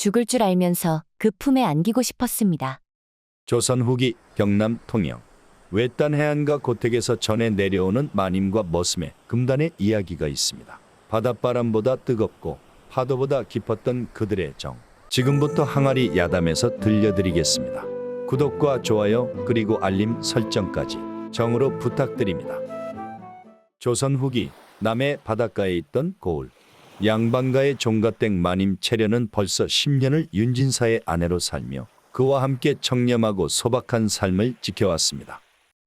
죽을 줄 알면서 그 품에 안기고 싶었습니다. 조선 후기 경남 통영 외딴 해안가 고택에서 전해 내려오는 마님과 머슴의 금단의 이야기가 있습니다. 바닷바람보다 뜨겁고 파도보다 깊었던 그들의 정. 지금부터 항아리 야담에서 들려드리겠습니다. 구독과 좋아요 그리고 알림 설정까지 정으로 부탁드립니다. 조선 후기 남해 바닷가에 있던 고을 양반가의 종가댁 마님 채련은 벌써 10년을 윤진사의 아내로 살며 그와 함께 청렴하고 소박한 삶을 지켜왔습니다.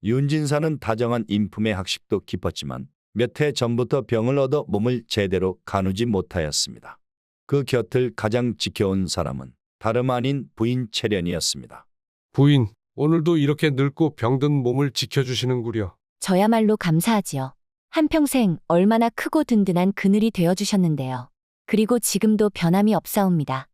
윤진사는 다정한 인품의 학식도 깊었지만 몇 해 전부터 병을 얻어 몸을 제대로 가누지 못하였습니다. 그 곁을 가장 지켜온 사람은 다름 아닌 부인 채련이었습니다. 부인, 오늘도 이렇게 늙고 병든 몸을 지켜주시는구려. 저야말로 감사하지요. 한평생 얼마나 크고 든든한 그늘이 되어주셨는데요. 그리고 지금도 변함이 없사옵니다.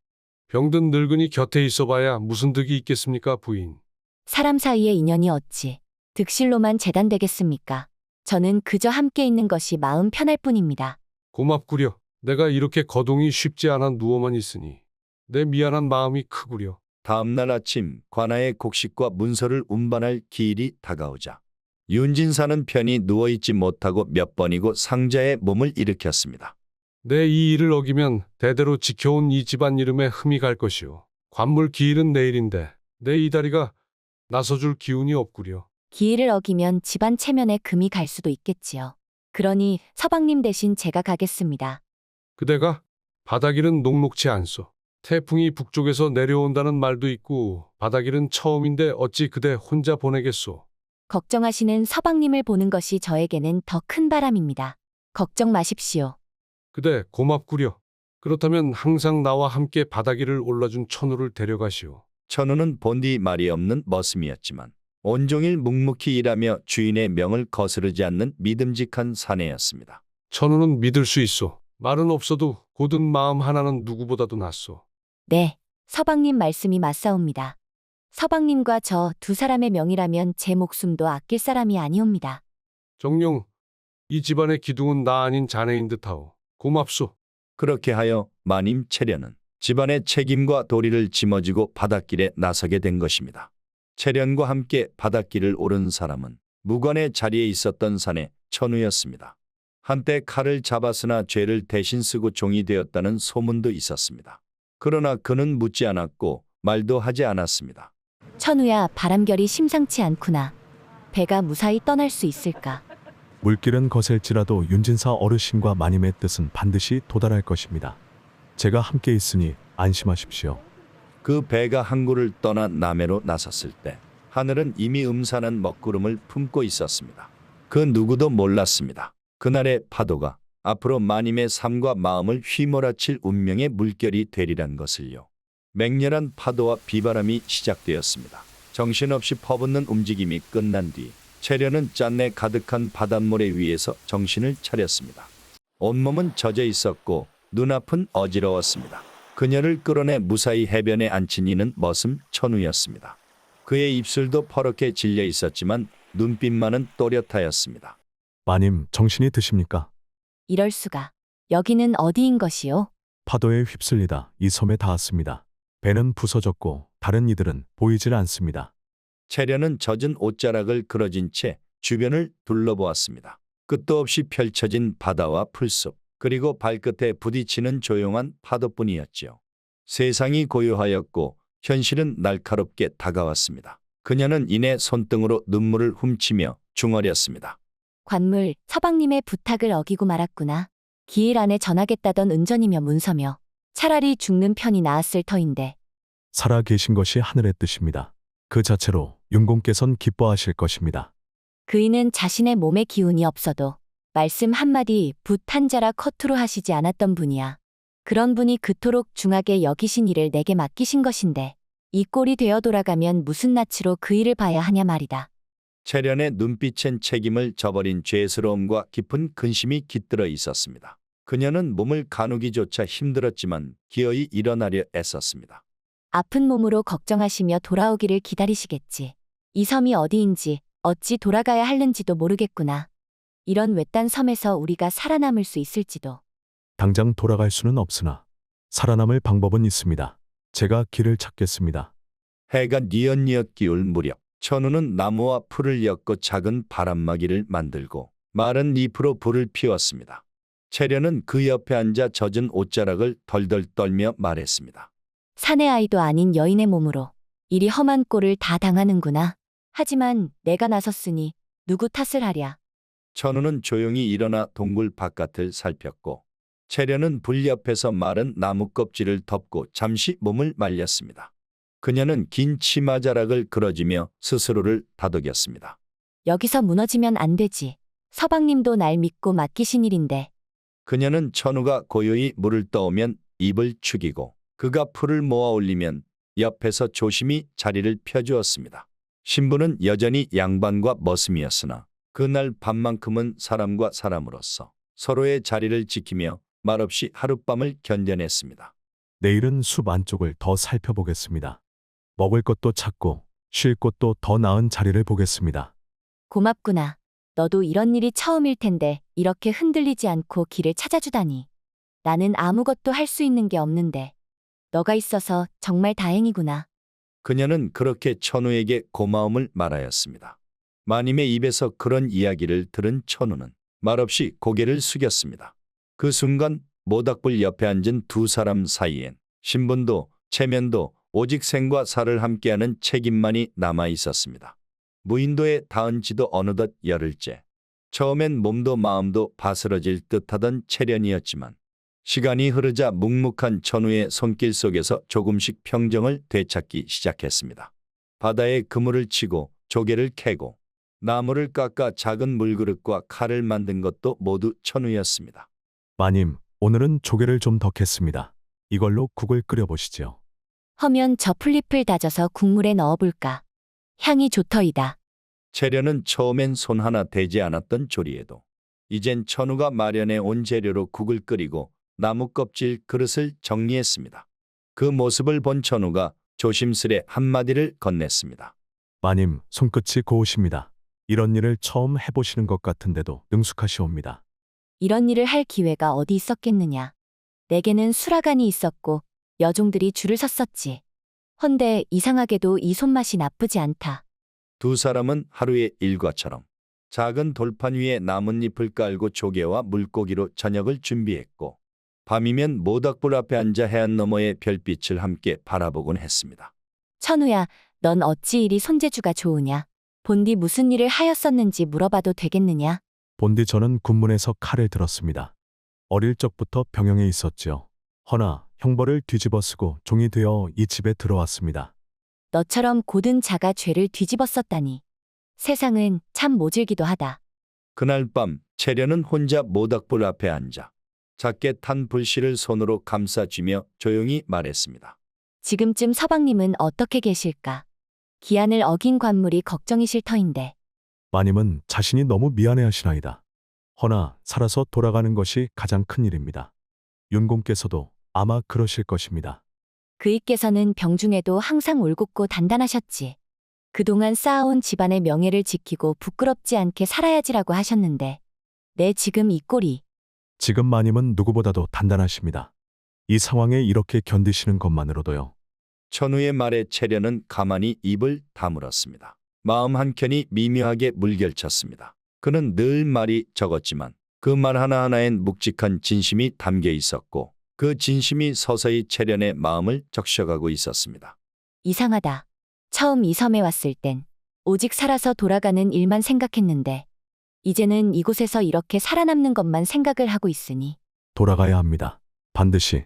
병든 늙은이 곁에 있어봐야 무슨 득이 있겠습니까, 부인. 사람 사이의 인연이 어찌 득실로만 재단되겠습니까? 저는 그저 함께 있는 것이 마음 편할 뿐입니다. 고맙구려. 내가 이렇게 거동이 쉽지 않아 누워만 있으니 내 미안한 마음이 크구려. 다음 날 아침 관아의 곡식과 문서를 운반할 기일이 다가오자 윤진사는 편히 누워있지 못하고 몇 번이고 상자에 몸을 일으켰습니다. 내 이 일을 어기면 대대로 지켜온 이 집안 이름에 흠이 갈 것이오. 관물 기일은 내일인데 내 이 다리가 나서줄 기운이 없구려. 기일을 어기면 집안 체면에 금이 갈 수도 있겠지요. 그러니 서방님 대신 제가 가겠습니다. 그대가 바닥일은 녹록치 않소. 태풍이 북쪽에서 내려온다는 말도 있고 바닥일은 처음인데 어찌 그대 혼자 보내겠소. 걱정하시는 서방님을 보는 것이 저에게는 더 큰 바람입니다. 걱정 마십시오. 그대 고맙구려. 그렇다면 항상 나와 함께 바닥일을 올라준 천우를 데려가시오. 천우는 본디 말이 없는 머슴이었지만 온종일 묵묵히 일하며 주인의 명을 거스르지 않는 믿음직한 사내였습니다. 천우는 믿을 수 있소. 말은 없어도 고든 마음 하나는 누구보다도 낫소. 네, 서방님 말씀이 맞사옵니다. 서방님과 저 두 사람의 명이라면 제 목숨도 아낄 사람이 아니옵니다. 정룡, 이 집안의 기둥은 나 아닌 자네인 듯하오. 고맙소. 그렇게 하여 마님 채련은 집안의 책임과 도리를 짊어지고 바닷길에 나서게 된 것입니다. 채련과 함께 바닷길을 오른 사람은 무관의 자리에 있었던 사내 천우였습니다. 한때 칼을 잡았으나 죄를 대신 쓰고 종이 되었다는 소문도 있었습니다. 그러나 그는 묻지 않았고 말도 하지 않았습니다. 천우야, 바람결이 심상치 않구나. 배가 무사히 떠날 수 있을까? 물길은 거셀지라도 윤진사 어르신과 마님의 뜻은 반드시 도달할 것입니다. 제가 함께 있으니 안심하십시오. 그 배가 항구를 떠나 남해로 나섰을 때 하늘은 이미 음산한 먹구름을 품고 있었습니다. 그 누구도 몰랐습니다. 그날의 파도가 앞으로 마님의 삶과 마음을 휘몰아칠 운명의 물결이 되리란 것을요. 맹렬한 파도와 비바람이 시작되었습니다. 정신없이 퍼붓는 움직임이 끝난 뒤 채련은 짠내 가득한 바닷모래 위에서 정신을 차렸습니다. 온몸은 젖어 있었고 눈앞은 어지러웠습니다. 그녀를 끌어내 무사히 해변에 앉힌 이는 머슴 천우였습니다. 그의 입술도 퍼렇게 질려 있었지만 눈빛만은 또렷하였습니다. 마님, 정신이 드십니까? 이럴 수가. 여기는 어디인 것이요? 파도에 휩쓸리다 이 섬에 닿았습니다. 배는 부서졌고 다른 이들은 보이질 않습니다. 채련은 젖은 옷자락을 그러진 채 주변을 둘러보았습니다. 끝도 없이 펼쳐진 바다와 풀숲, 그리고 발끝에 부딪히는 조용한 파도뿐이었지요. 세상이 고요하였고 현실은 날카롭게 다가왔습니다. 그녀는 이내 손등으로 눈물을 훔치며 중얼였습니다. 관물, 서방님의 부탁을 어기고 말았구나. 기일 안에 전하겠다던 은전이며 문서며 차라리 죽는 편이 나았을 터인데 살아 계신 것이 하늘의 뜻입니다. 그 자체로 윤공께선 기뻐하실 것입니다. 그이는 자신의 몸에 기운이 없어도 말씀 한마디 붓 한자라 커트로 하시지 않았던 분이야. 그런 분이 그토록 중하게 여기신 일을 내게 맡기신 것인데 이 꼴이 되어 돌아가면 무슨 낯으로 그 일을 봐야 하냐 말이다. 채련의 눈빛엔 책임을 저버린 죄스러움과 깊은 근심이 깃들어 있었습니다. 그녀는 몸을 가누기조차 힘들었지만 기어이 일어나려 애썼습니다. 아픈 몸으로 걱정하시며 돌아오기를 기다리시겠지. 이 섬이 어디인지 어찌 돌아가야 하는지도 모르겠구나. 이런 외딴 섬에서 우리가 살아남을 수 있을지도. 당장 돌아갈 수는 없으나 살아남을 방법은 있습니다. 제가 길을 찾겠습니다. 해가 뉘엿뉘엿 기울 무렵 천우는 나무와 풀을 엮고 작은 바람막이를 만들고 마른 잎으로 불을 피웠습니다. 채련은 그 옆에 앉아 젖은 옷자락을 덜덜 떨며 말했습니다. 사내 아이도 아닌 여인의 몸으로 이리 험한 꼴을 다 당하는구나. 하지만 내가 나섰으니 누구 탓을 하랴. 천우는 조용히 일어나 동굴 바깥을 살폈고 채련은 불 옆에서 마른 나무 껍질을 덮고 잠시 몸을 말렸습니다. 그녀는 긴 치마 자락을 그러지며 스스로를 다독였습니다. 여기서 무너지면 안 되지. 서방님도 날 믿고 맡기신 일인데. 그녀는 천우가 고요히 물을 떠오면 입을 축이고 그가 풀을 모아 올리면 옆에서 조심히 자리를 펴주었습니다. 신부는 여전히 양반과 머슴이었으나 그날 밤만큼은 사람과 사람으로서 서로의 자리를 지키며 말없이 하룻밤을 견뎌냈습니다. 내일은 숲 안쪽을 더 살펴보겠습니다. 먹을 것도 찾고 쉴 곳도 더 나은 자리를 보겠습니다. 고맙구나. 너도 이런 일이 처음일 텐데 이렇게 흔들리지 않고 길을 찾아주다니. 나는 아무것도 할 수 있는 게 없는데. 너가 있어서 정말 다행이구나. 그녀는 그렇게 천우에게 고마움을 말하였습니다. 마님의 입에서 그런 이야기를 들은 천우는 말없이 고개를 숙였습니다. 그 순간 모닥불 옆에 앉은 두 사람 사이엔 신분도 체면도 오직 생과 사를 함께하는 책임만이 남아 있었습니다. 무인도에 닿은 지도 어느덧 열흘째. 처음엔 몸도 마음도 바스러질 듯하던 체련이었지만 시간이 흐르자 묵묵한 천우의 손길 속에서 조금씩 평정을 되찾기 시작했습니다. 바다에 그물을 치고 조개를 캐고 나무를 깎아 작은 물그릇과 칼을 만든 것도 모두 천우였습니다. 마님, 오늘은 조개를 좀 더 캤습니다. 이걸로 국을 끓여보시죠. 허면 저 풀잎을 다져서 국물에 넣어볼까. 향이 좋더이다. 재료는 처음엔 손 하나 대지 않았던 조리에도 이젠 천우가 마련해 온 재료로 국을 끓이고 나무 껍질 그릇을 정리했습니다. 그 모습을 본 천우가 조심스레 한마디를 건넸습니다. 마님, 손끝이 고우십니다. 이런 일을 처음 해보시는 것 같은데도 능숙하시옵니다. 이런 일을 할 기회가 어디 있었겠느냐. 내게는 수라간이 있었고 여종들이 줄을 섰었지. 헌데 이상하게도 이 손맛이 나쁘지 않다. 두 사람은 하루의 일과처럼 작은 돌판 위에 나뭇잎을 깔고 조개와 물고기로 저녁을 준비했고 밤이면 모닥불 앞에 앉아 해안 너머의 별빛을 함께 바라보곤 했습니다. 천우야, 넌 어찌 이리 손재주가 좋으냐? 본디 무슨 일을 하였었는지 물어봐도 되겠느냐? 본디 저는 군문에서 칼을 들었습니다. 어릴 적부터 병영에 있었지요. 허나 형벌을 뒤집어 쓰고 종이 되어 이 집에 들어왔습니다. 너처럼 고든 자가 죄를 뒤집었었다니. 세상은 참 모질기도 하다. 그날 밤 채련은 혼자 모닥불 앞에 앉아 작게 탄 불씨를 손으로 감싸쥐며 조용히 말했습니다. 지금쯤 서방님은 어떻게 계실까? 기한을 어긴 관물이 걱정이실 터인데. 마님은 자신이 너무 미안해하시나이다. 허나 살아서 돌아가는 것이 가장 큰 일입니다. 윤공께서도 아마 그러실 것입니다. 그이께서는 병중에도 항상 올곧고 단단하셨지. 그동안 쌓아온 집안의 명예를 지키고 부끄럽지 않게 살아야지라고 하셨는데. 내 지금 이 꼴이 지금 마님은 누구보다도 단단하십니다. 이 상황에 이렇게 견디시는 것만으로도요. 천우의 말에 채련은 가만히 입을 다물었습니다. 마음 한켠이 미묘하게 물결쳤습니다. 그는 늘 말이 적었지만 그 말 하나하나엔 묵직한 진심이 담겨 있었고 그 진심이 서서히 채련의 마음을 적셔가고 있었습니다. 이상하다. 처음 이 섬에 왔을 땐 오직 살아서 돌아가는 일만 생각했는데 이제는 이곳에서 이렇게 살아남는 것만 생각을 하고 있으니 돌아가야 합니다. 반드시.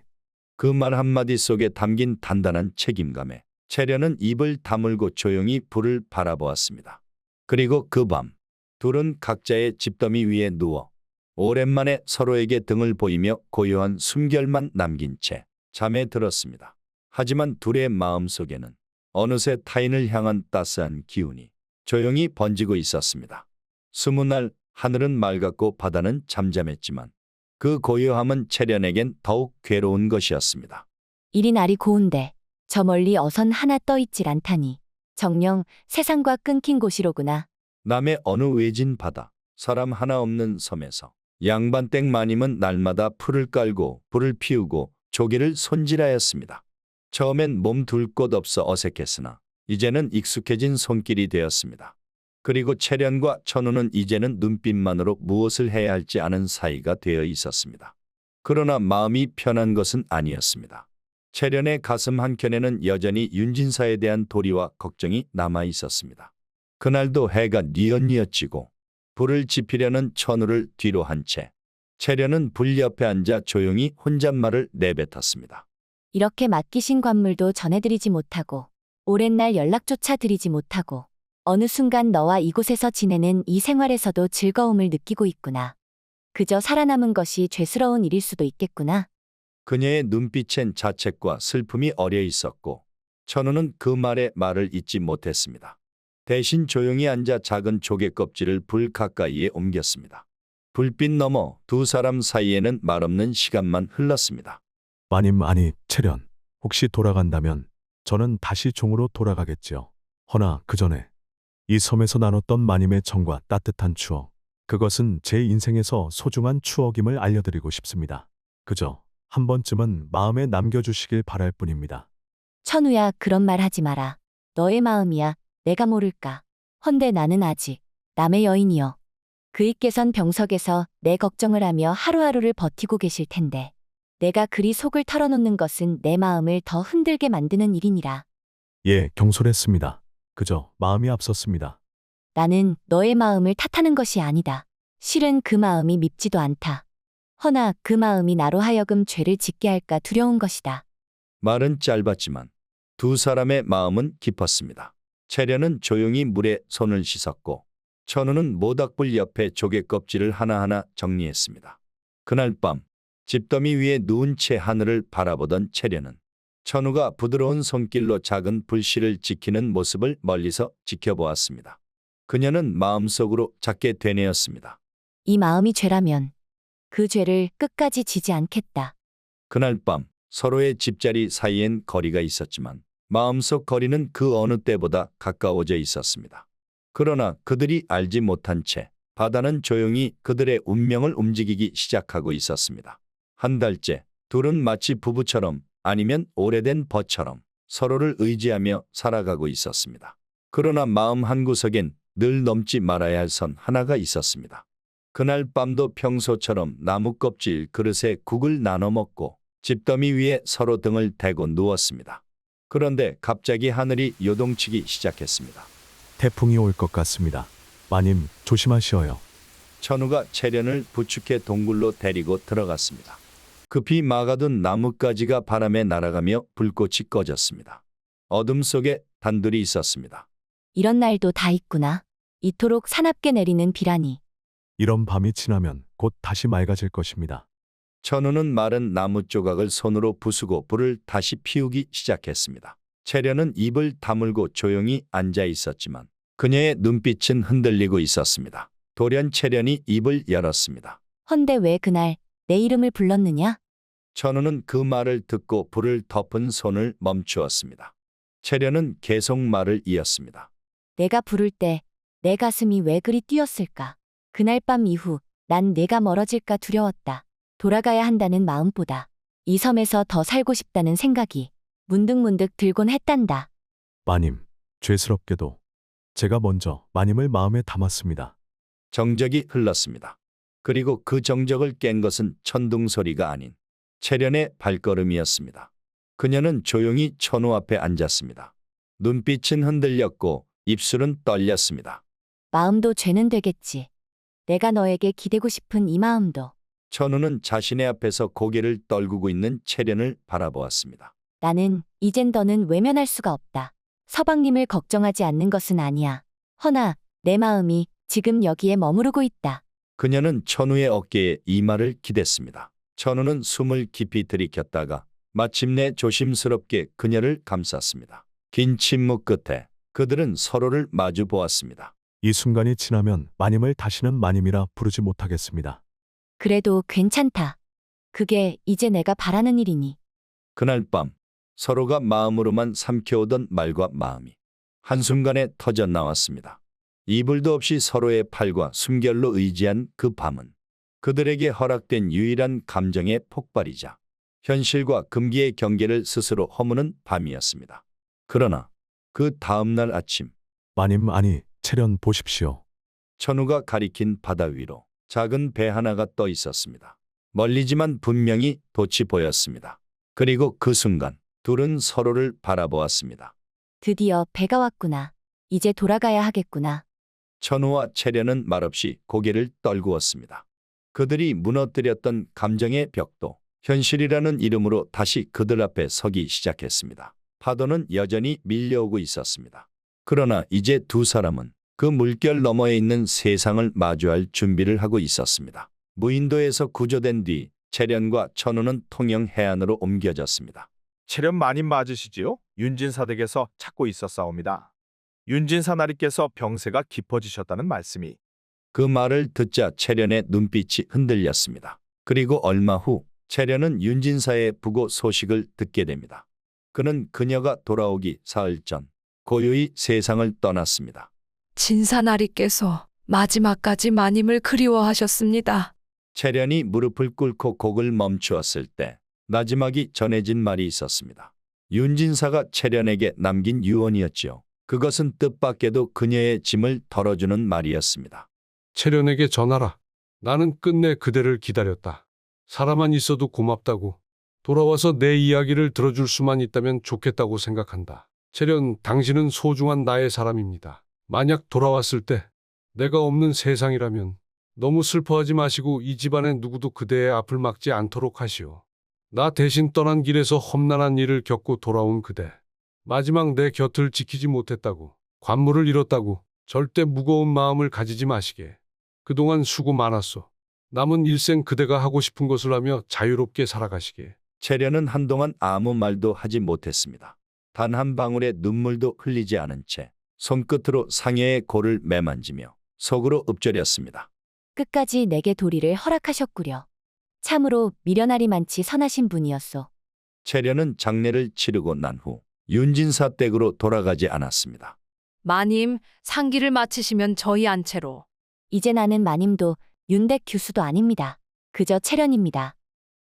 그 말 한마디 속에 담긴 단단한 책임감에 채련은 입을 다물고 조용히 불을 바라보았습니다. 그리고 그 밤 둘은 각자의 집더미 위에 누워 오랜만에 서로에게 등을 보이며 고요한 숨결만 남긴 채 잠에 들었습니다. 하지만 둘의 마음속에는 어느새 타인을 향한 따스한 기운이 조용히 번지고 있었습니다. 스무 날 하늘은 맑았고 바다는 잠잠했지만 그 고요함은 채련에겐 더욱 괴로운 것이었습니다. 이리 날이 고운데 저 멀리 어선 하나 떠 있질 않다니 정녕 세상과 끊긴 곳이로구나. 남의 어느 외진 바다, 사람 하나 없는 섬에서 양반댁 마님은 날마다 풀을 깔고 불을 피우고 조개를 손질하였습니다. 처음엔 몸 둘 곳 없어 어색했으나 이제는 익숙해진 손길이 되었습니다. 그리고 채련과 천우는 이제는 눈빛만으로 무엇을 해야 할지 아는 사이가 되어 있었습니다. 그러나 마음이 편한 것은 아니었습니다. 채련의 가슴 한켠에는 여전히 윤진사에 대한 도리와 걱정이 남아 있었습니다. 그날도 해가 뉘엿뉘엿 지고 불을 지피려는 천우를 뒤로 한 채 채련은 불 옆에 앉아 조용히 혼잣말을 내뱉었습니다. 이렇게 맡기신 관물도 전해드리지 못하고 오랜 날 연락조차 드리지 못하고 어느 순간 너와 이곳에서 지내는 이 생활에서도 즐거움을 느끼고 있구나. 그저 살아남은 것이 죄스러운 일일 수도 있겠구나. 그녀의 눈빛엔 자책과 슬픔이 어려 있었고 천우는 그 말에 말을 잇지 못했습니다. 대신 조용히 앉아 작은 조개 껍질을 불 가까이에 옮겼습니다. 불빛 너머 두 사람 사이에는 말없는 시간만 흘렀습니다. 마님 아니 채련 혹시 돌아간다면 저는 다시 종으로 돌아가겠지요. 허나 그 전에 이 섬에서 나눴던 마님의 정과 따뜻한 추억 그것은 제 인생에서 소중한 추억임을 알려드리고 싶습니다. 그저 한 번쯤은 마음에 남겨주시길 바랄 뿐입니다. 천우야, 그런 말 하지 마라. 너의 마음이야. 내가 모를까. 헌데 나는 아직 남의 여인이여. 그이께선 병석에서 내 걱정을 하며 하루하루를 버티고 계실 텐데. 내가 그리 속을 털어놓는 것은 내 마음을 더 흔들게 만드는 일이니라. 예, 경솔했습니다. 그저 마음이 앞섰습니다. 나는 너의 마음을 탓하는 것이 아니다. 실은 그 마음이 밉지도 않다. 허나 그 마음이 나로 하여금 죄를 짓게 할까 두려운 것이다. 말은 짧았지만 두 사람의 마음은 깊었습니다. 채련은 조용히 물에 손을 씻었고 천우는 모닥불 옆에 조개 껍질을 하나하나 정리했습니다. 그날 밤 집더미 위에 누운 채 하늘을 바라보던 채련은 천우가 부드러운 손길로 작은 불씨를 지키는 모습을 멀리서 지켜보았습니다. 그녀는 마음속으로 작게 되뇌었습니다. 이 마음이 죄라면 그 죄를 끝까지 지지 않겠다. 그날 밤 서로의 집자리 사이엔 거리가 있었지만 마음속 거리는 그 어느 때보다 가까워져 있었습니다. 그러나 그들이 알지 못한 채 바다는 조용히 그들의 운명을 움직이기 시작하고 있었습니다. 한 달째 둘은 마치 부부처럼 아니면 오래된 벗처럼 서로를 의지하며 살아가고 있었습니다. 그러나 마음 한구석엔 늘 넘지 말아야 할 선 하나가 있었습니다. 그날 밤도 평소처럼 나무 껍질 그릇에 국을 나눠 먹고 집더미 위에 서로 등을 대고 누웠습니다. 그런데 갑자기 하늘이 요동치기 시작했습니다. 태풍이 올 것 같습니다. 마님 조심하시어요. 천우가 채련을 부축해 동굴로 데리고 들어갔습니다. 급히 막아둔 나뭇가지가 바람에 날아가며 불꽃이 꺼졌습니다. 어둠 속에 단둘이 있었습니다. 이런 날도 다 있구나. 이토록 사납게 내리는 비라니. 이런 밤이 지나면 곧 다시 맑아질 것입니다. 천우는 마른 나무 조각을 손으로 부수고 불을 다시 피우기 시작했습니다. 채련은 입을 다물고 조용히 앉아 있었지만 그녀의 눈빛은 흔들리고 있었습니다. 돌연 채련이 입을 열었습니다. 헌데 왜 그날 내 이름을 불렀느냐? 천우는 그 말을 듣고 불을 덮은 손을 멈추었습니다. 채련은 계속 말을 이었습니다. 내가 부를 때 내 가슴이 왜 그리 뛰었을까? 그날 밤 이후 난 내가 멀어질까 두려웠다. 돌아가야 한다는 마음보다 이 섬에서 더 살고 싶다는 생각이 문득문득 들곤 했단다. 마님, 죄스럽게도 제가 먼저 마님을 마음에 담았습니다. 정적이 흘렀습니다. 그리고 그 정적을 깬 것은 천둥 소리가 아닌 채련의 발걸음이었습니다. 그녀는 조용히 천우 앞에 앉았습니다. 눈빛은 흔들렸고 입술은 떨렸습니다. 마음도 죄는 되겠지. 내가 너에게 기대고 싶은 이 마음도 천우는 자신의 앞에서 고개를 떨구고 있는 채련을 바라보았습니다. 나는 이젠 더는 외면할 수가 없다. 서방님을 걱정하지 않는 것은 아니야. 허나 내 마음이 지금 여기에 머무르고 있다. 그녀는 천우의 어깨에 이마를 기댔습니다. 천우는 숨을 깊이 들이켰다가 마침내 조심스럽게 그녀를 감쌌습니다. 긴 침묵 끝에 그들은 서로를 마주 보았습니다. 이 순간이 지나면 마님을 다시는 마님이라 부르지 못하겠습니다. 그래도 괜찮다. 그게 이제 내가 바라는 일이니. 그날 밤 서로가 마음으로만 삼켜오던 말과 마음이 한순간에 터져 나왔습니다. 이불도 없이 서로의 팔과 숨결로 의지한 그 밤은 그들에게 허락된 유일한 감정의 폭발이자 현실과 금기의 경계를 스스로 허무는 밤이었습니다. 그러나 그 다음 날 아침 마님 아니 채련 보십시오. 천우가 가리킨 바다 위로 작은 배 하나가 떠 있었습니다. 멀리지만 분명히 돛이 보였습니다. 그리고 그 순간 둘은 서로를 바라보았습니다. 드디어 배가 왔구나. 이제 돌아가야 하겠구나. 천우와 채련은 말없이 고개를 떨구었습니다. 그들이 무너뜨렸던 감정의 벽도 현실이라는 이름으로 다시 그들 앞에 서기 시작했습니다. 파도는 여전히 밀려오고 있었습니다. 그러나 이제 두 사람은 그 물결 너머에 있는 세상을 마주할 준비를 하고 있었습니다. 무인도에서 구조된 뒤 채련과 천우는 통영 해안으로 옮겨졌습니다. 체련 마님 맞으시지요? 윤진사 댁에서 찾고 있었사옵니다. 윤진사 나리께서 병세가 깊어지셨다는 말씀이 그 말을 듣자 채련의 눈빛이 흔들렸습니다. 그리고 얼마 후 채련은 윤진사의 부고 소식을 듣게 됩니다. 그는 그녀가 돌아오기 사흘 전 고요히 세상을 떠났습니다. 진사나리께서 마지막까지 마님을 그리워하셨습니다. 채련이 무릎을 꿇고 곡을 멈추었을 때 마지막이 전해진 말이 있었습니다. 윤진사가 채련에게 남긴 유언이었지요. 그것은 뜻밖에도 그녀의 짐을 덜어주는 말이었습니다. 채련에게 전하라. 나는 끝내 그대를 기다렸다. 살아만 있어도 고맙다고. 돌아와서 내 이야기를 들어줄 수만 있다면 좋겠다고 생각한다. 채련, 당신은 소중한 나의 사람입니다. 만약 돌아왔을 때 내가 없는 세상이라면 너무 슬퍼하지 마시고 이 집안의 누구도 그대의 앞을 막지 않도록 하시오. 나 대신 떠난 길에서 험난한 일을 겪고 돌아온 그대. 마지막 내 곁을 지키지 못했다고, 관물을 잃었다고, 절대 무거운 마음을 가지지 마시게. 그동안 수고 많았소. 남은 일생 그대가 하고 싶은 것을 하며 자유롭게 살아가시게. 채련은 한동안 아무 말도 하지 못했습니다. 단 한 방울의 눈물도 흘리지 않은 채 손끝으로 상여의 골을 매만지며 속으로 읊조렸습니다. 끝까지 내게 도리를 허락하셨구려. 참으로 미련하리 많지 선하신 분이었소. 채련은 장례를 치르고 난 후 윤진사 댁으로 돌아가지 않았습니다. 마님, 상기를 마치시면 저희 안채로. 이제 나는 마님도 윤댁 교수도 아닙니다. 그저 채련입니다.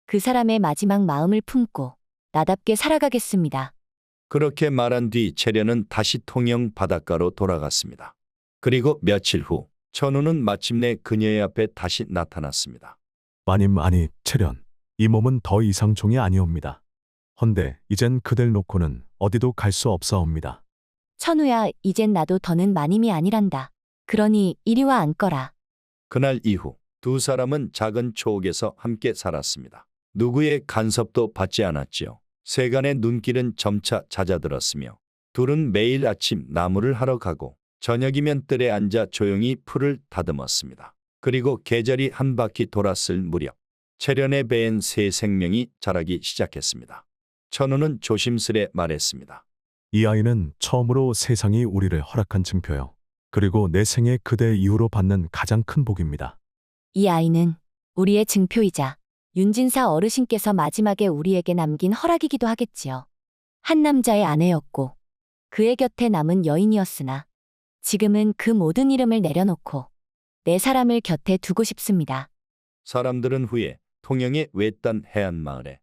그 사람의 마지막 마음을 품고 나답게 살아가겠습니다. 그렇게 말한 뒤 채련은 다시 통영 바닷가로 돌아갔습니다. 그리고 며칠 후 천우는 마침내 그녀의 앞에 다시 나타났습니다. 마님 아니 채련 이 몸은 더 이상 종이 아니옵니다. 헌데 이젠 그댈 놓고는 어디도 갈 수 없사옵니다. 천우야, 이젠 나도 더는 마님이 아니란다. 그러니 이리 와 앉거라. 그날 이후 두 사람은 작은 초옥에서 함께 살았습니다. 누구의 간섭도 받지 않았지요. 세간의 눈길은 점차 잦아들었으며 둘은 매일 아침 나무를 하러 가고 저녁이면 뜰에 앉아 조용히 풀을 다듬었습니다. 그리고 계절이 한 바퀴 돌았을 무렵 채련의 배엔 새 생명이 자라기 시작했습니다. 천우는 조심스레 말했습니다. 이 아이는 처음으로 세상이 우리를 허락한 증표요. 그리고 내 생에 그대 이후로 받는 가장 큰 복입니다. 이 아이는 우리의 증표이자 윤진사 어르신께서 마지막에 우리에게 남긴 허락이기도 하겠지요. 한 남자의 아내였고 그의 곁에 남은 여인이었으나 지금은 그 모든 이름을 내려놓고 내 사람을 곁에 두고 싶습니다. 사람들은 후에 통영의 외딴 해안 마을에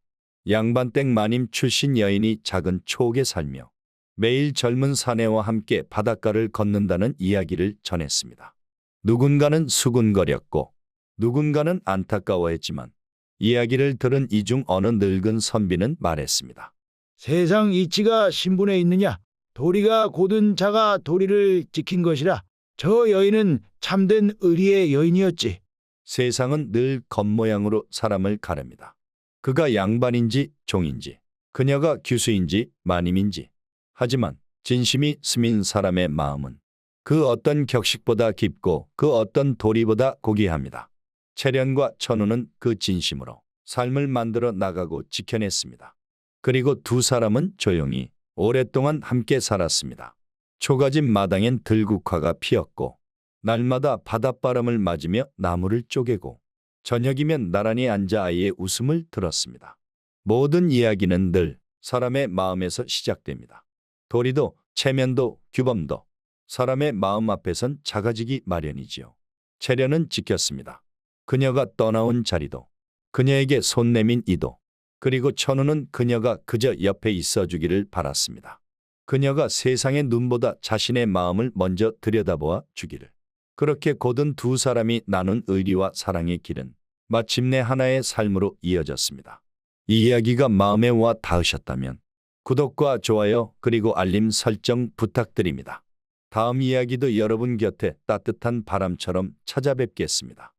양반댁 마님 출신 여인이 작은 초옥에 살며 매일 젊은 사내와 함께 바닷가를 걷는다는 이야기를 전했습니다. 누군가는 수군거렸고 누군가는 안타까워했지만 이야기를 들은 이중 어느 늙은 선비는 말했습니다. 세상 이치가 신분에 있느냐? 도리가 고든 자가 도리를 지킨 것이라. 저 여인은 참된 의리의 여인이었지. 세상은 늘 겉모양으로 사람을 가릅니다. 그가 양반인지 종인지, 그녀가 규수인지 마님인지. 하지만 진심이 스민 사람의 마음은 그 어떤 격식보다 깊고 그 어떤 도리보다 고귀합니다. 채련과 천우는 그 진심으로 삶을 만들어 나가고 지켜냈습니다. 그리고 두 사람은 조용히 오랫동안 함께 살았습니다. 초가집 마당엔 들국화가 피었고 날마다 바닷바람을 맞으며 나무를 쪼개고 저녁이면 나란히 앉아 아이의 웃음을 들었습니다. 모든 이야기는 늘 사람의 마음에서 시작됩니다. 도리도 체면도 규범도 사람의 마음 앞에선 작아지기 마련이지요. 채련은 지켰습니다. 그녀가 떠나온 자리도 그녀에게 손 내민 이도 그리고 천우는 그녀가 그저 옆에 있어 주기를 바랐습니다. 그녀가 세상의 눈보다 자신의 마음을 먼저 들여다보아 주기를. 그렇게 고든 두 사람이 나눈 의리와 사랑의 길은 마침내 하나의 삶으로 이어졌습니다. 이 이야기가 마음에 와 닿으셨다면 구독과 좋아요 그리고 알림 설정 부탁드립니다. 다음 이야기도 여러분 곁에 따뜻한 바람처럼 찾아뵙겠습니다.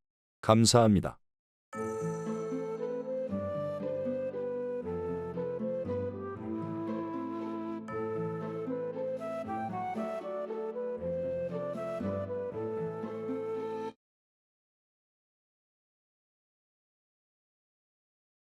감사합니다.